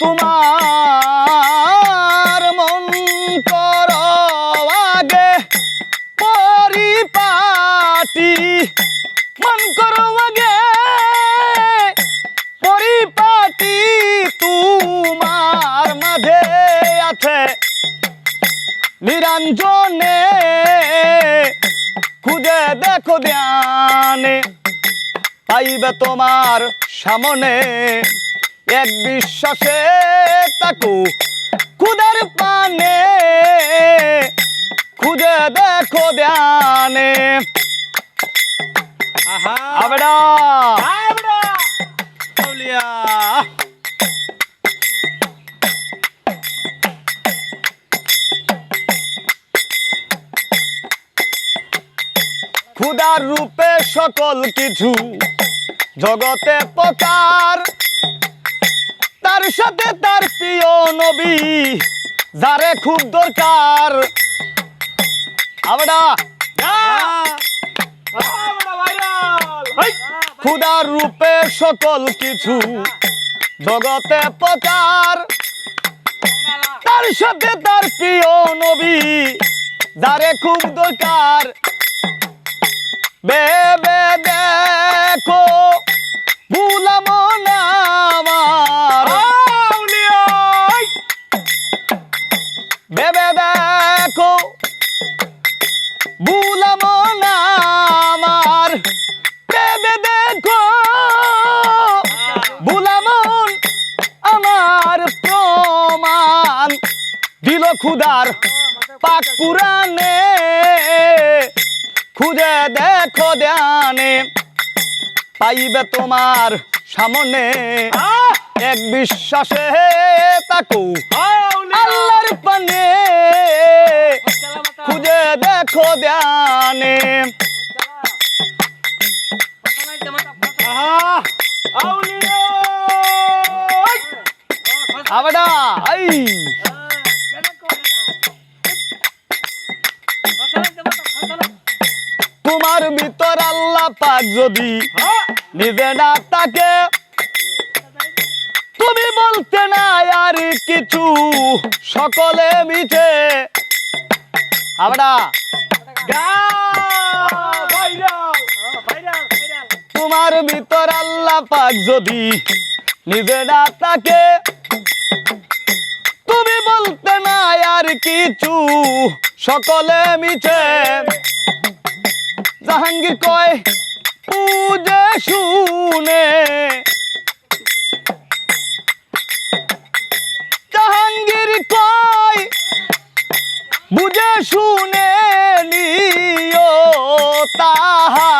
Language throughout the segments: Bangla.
তোমার মন কর পরিপাটি। মন করো আগে পরিপাটি তোমার মাঝে আছে। নিরঞ্জনে খুঁজে দেখো ধ্যানে, পাইবে তোমার সামনে। এক বিশ্বাসে তাকু খুদার পানে খুঁজে দেখো ধ্যানে। আহা। আবেডা। আবড়া। আউলিয়া খুদার রূপে সকল কিছু জগতে প্রকার তার সাথে তার প্রিয় নবী যারে খুব দরকার। আবড়া রূপে সকল কিছু জগতে প্রকার তার সাথে তার প্রিয় নবী যারে খুব দরকার। বেবে দেখো খুদার পাক পুরাণে খুঁজে দেখো ধ্যানে পাইবে তোমার সামনে। এক বিশ্বাসে তাকু আল্লাহর পানে খুঁজে দেখো ধ্যানে। আবেদা আই। তোমার ভিতর আল্লাহ পাক যদি নিজে না তাকে তুমি বলতে না আর কিছু সকলে মিছে। আবড়া তোমার ভিতর আল্লাহ পাক যদি নিজে না তাকে তুমি বলতে না আর কিছু সকলে মিছে। জাহাঙ্গীর কয়? পূজে শুনে। জাহাঙ্গীর কয়, বুঝে শুনে নিও তাহা।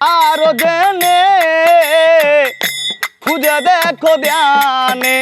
আরও জেনে, খুঁজে দেখো ধ্যানে।